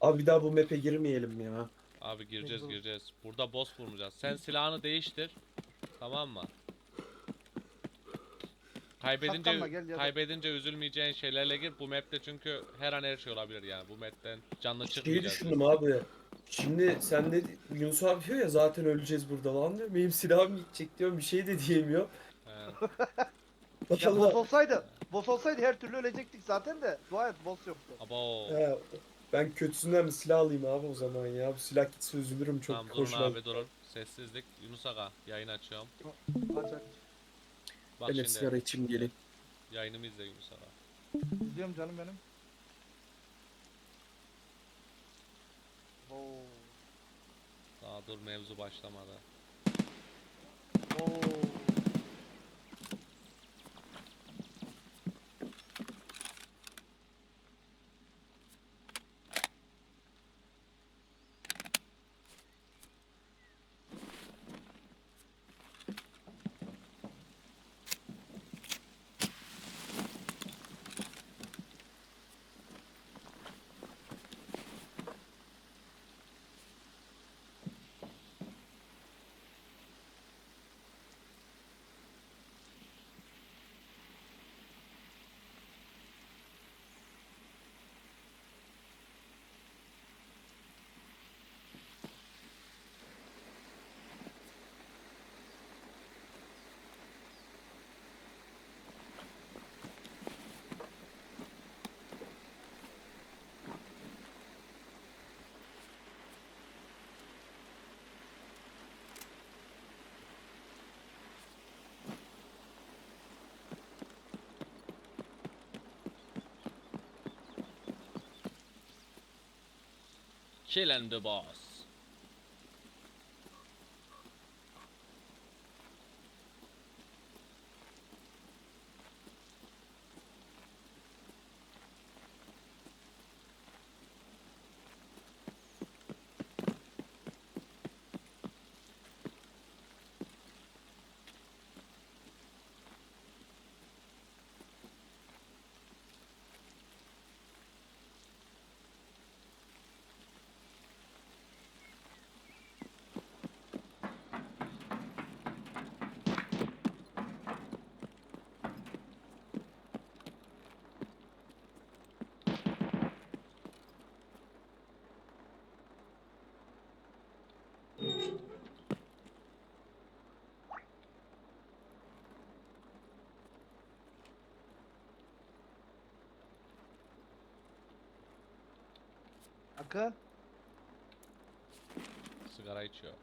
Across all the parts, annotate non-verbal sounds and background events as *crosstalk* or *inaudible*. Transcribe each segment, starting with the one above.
Abi bir daha bu map'e girmeyelim ya. Abi gireceğiz Mecbur. gireceğiz. Burada boss vurmayacağız. Sen silahını değiştir. Tamam mı? Kaybedince Saklanma, gel ya da- kaybedince üzülmeyeceğin şeylerle gir. Bu map'te çünkü her an her şey olabilir yani. Bu map'ten canlı Şeyi çıkmayacağız. düşündüm abi. Şimdi sen de Yunus abi diyor ya zaten öleceğiz burada lan diyor. Benim silahım gidecek diyorum bir şey de diyemiyor. He. *laughs* Ya boss olsaydı, boss olsaydı her türlü ölecektik zaten de. Dua et boss yoktu. Abo. He, ben kötüsünden bir silah alayım abi o zaman ya. Bu silah gitse üzülürüm çok Tamam durun hoşuma. abi durun. Sessizlik. Yunus Aga yayın açıyorum. Aç aç. Bak Ben de şimdi sigara içim gelin. yayınımı izle Yunus Aga. İzliyorum canım benim. Oo. Daha dur mevzu başlamadı. Oo. Kill and the boss. Akın. Sigara içiyor.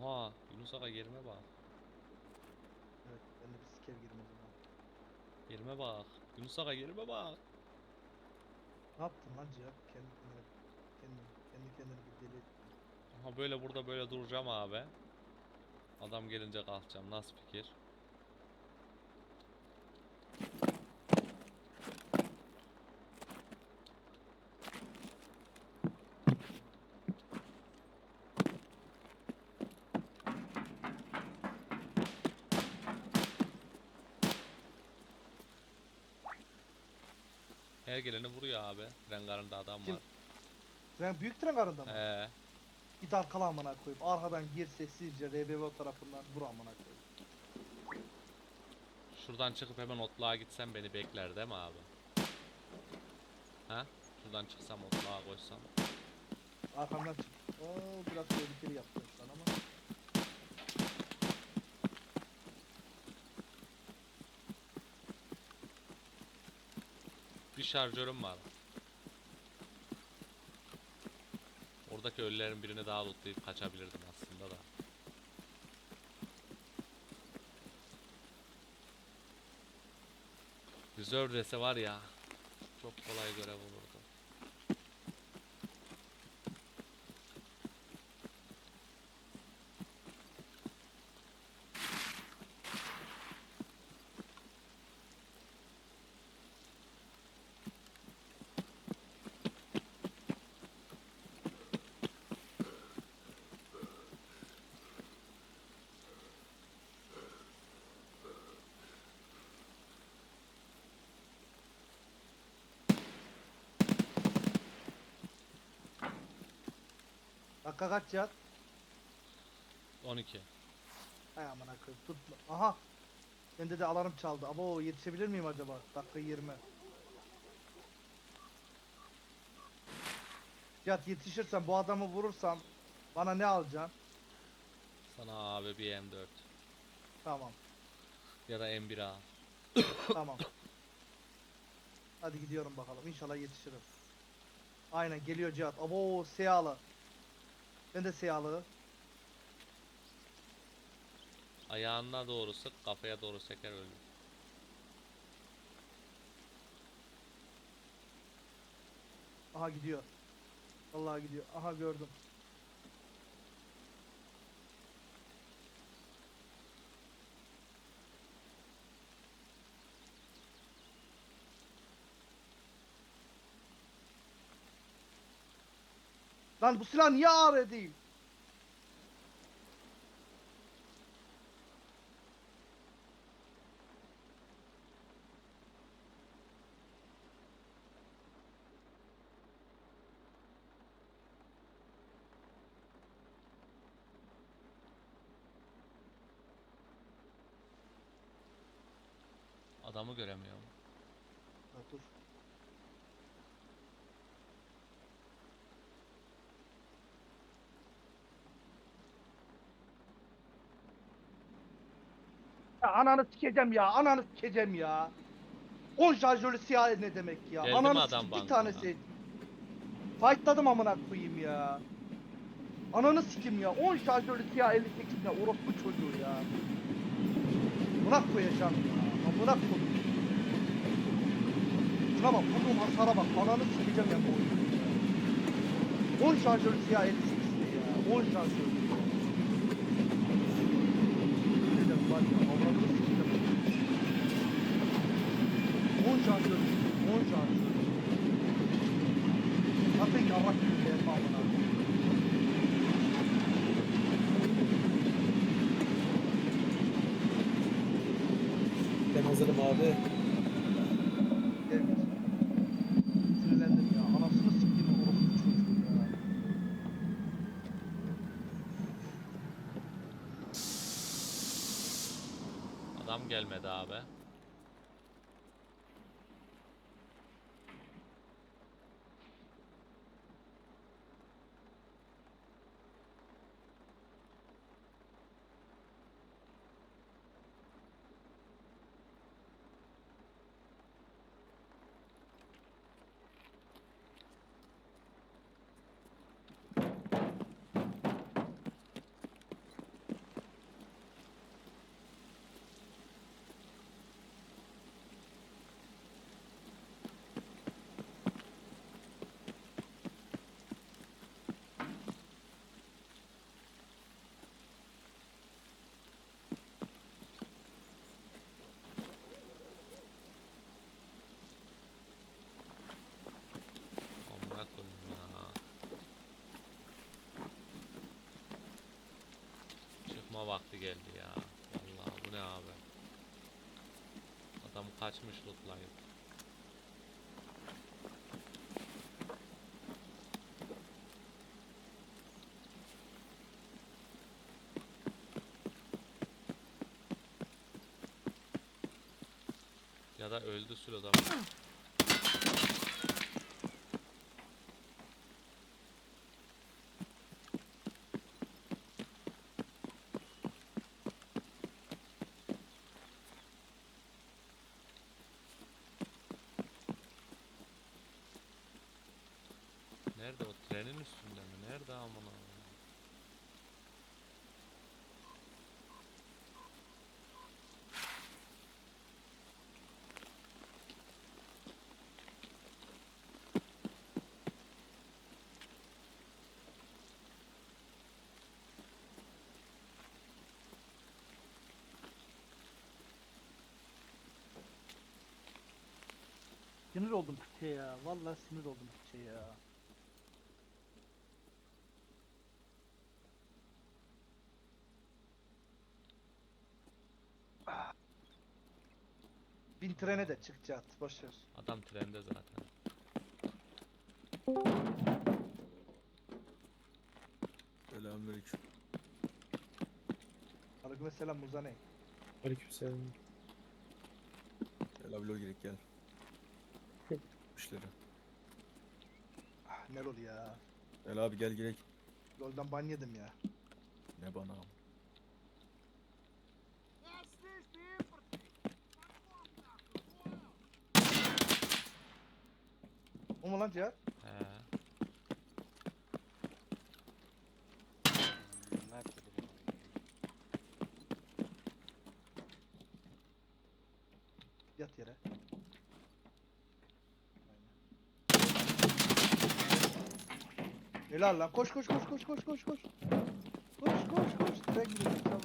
Oha, Yunus Aga yerime bak. Evet ben de bir siker girmem o zaman. Yerime bak. Yunus Aga yerime bak. Ne yaptın lan Cihat? Kendi kendine, kendi, kendi kendine bir deli ettin. Aha böyle burada böyle duracağım abi. Adam gelince kalkacağım. Nasıl fikir? Her geleni vuruyor abi. Rengarında adam Kim? var. Sen büyük tren karında mı? Ee, Git arkala amına koyup arkadan gir sessizce RBV tarafından vur amına koyup. Şuradan çıkıp hemen otluğa gitsem beni bekler değil mi abi? Ha? Şuradan çıksam otluğa koşsam. Arkamdan çık. Oo biraz tehlikeli yaptın sen ama. Bir şarjörüm var. Oradaki ölülerin birini daha lootlayıp kaçabilirdim aslında da. Reserve dese var ya çok kolay görev olurdu. Dakika kaç Cihat? 12. Hay amına koyayım tutma. Aha. Bende de alarm çaldı. Abo yetişebilir miyim acaba? Dakika 20. Cihat yetişirsem bu adamı vurursam bana ne alacaksın? Sana abi bir M4 Tamam. ya da M1A. *coughs* Tamam. Hadi gidiyorum bakalım. İnşallah yetişirim. Aynen geliyor Cihat. Abo siyahlı. Ben de siyahlı. Ayağına doğru sık, kafaya doğru seker ölür. Aha gidiyor. Vallahi gidiyor. Aha gördüm. Lan bu silah niye ağır değil? Adamı göremiyorum. Ha, dur. Ya ananı sikeceğim ya, ananı sikeceğim ya. 10 şarjörlü siyah ne demek ya? Geldi mi ananı adam bir bankına? tanesi. Fightladım amına koyayım ya. Ananı sikim ya. 10 şarjörlü siyah 58 ne orospu çocuğu ya. Buna koyacağım ya. Amına koyayım. Şuna bak, vurduğum hasara bak. Ananı sikeceğim ya bu oyunu ya. 10 şarjörlü siyah 58 ne ya. 10 şarjörlü. Sikeceğim var ya. Avradını sikeceğim. 10 şarjörlü. 10 şarjörlü. Zaten yavrak gibi bir elma amına koyayım. Ben Evet. Sinirlendim ya. Anasını siktiğim orospu çocuğu ya. Adam gelmedi abi. Amına koyayım ya. Çıkma vakti geldi ya. Vallahi bu ne abi? Adam kaçmış lootlayıp. Ya da öldü Sülo adam. Nerede o trenin üstünde mi? Nerede amına? Sinir oldum piçe ya. Vallahi sinir oldum piçe ya. Trene de çıkacağız. Boş ver. Adam trende zaten. Selamünaleyküm. Aleykümselam Muzane. Aleykümselam. Gel abi lol gerek gel. *laughs* İşleri. Ah, ne lol ya. Gel abi gel gerek. Lol'dan ban yedim ya. Ne bana am. Lan Cihat? He. Yat yere. Helal lan. Koş koş koş koş koş koş koş. Koş koş koş. Tren gidiyor. Çabuk.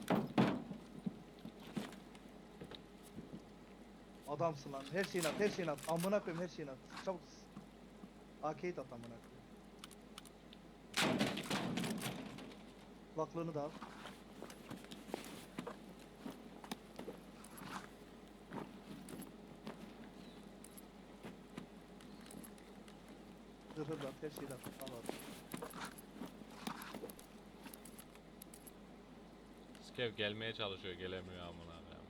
Adamsın lan. Her şeyini at, her şeyini at. Amına koyayım her şeyini at. Çabuk. Arcade at amına. Kulaklığını da al. Zırhı da at, her şeyi de at. Al. Skev gelmeye çalışıyor gelemiyor amına koyayım.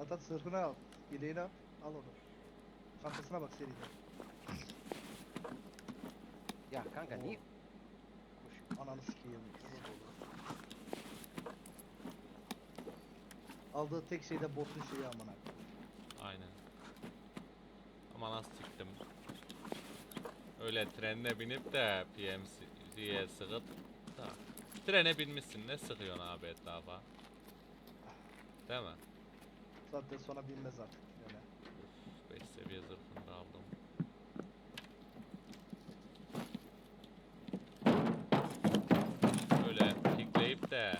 At at zırhını al. Yeleğini al. Al onu. Çantasına bak seriden. Ya kanka niye? Ananı sikeyim. Aldığı tek şey de botun şeyi amına. Aynen. Ama nasıl çıktım? Öyle trenine binip de PMC'ye sıkıp da. Trene binmişsin ne sıkıyorsun abi etrafa? Değil mi? Zaten sonra bilmez artık. Yani. 5 seviye zırhını da aldım. Öyle pikleyip de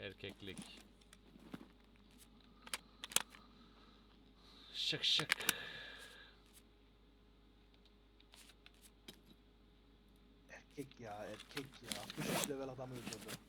erkeklik. Şık şık. Erkek ya erkek ya. 63 level adam öldürdü.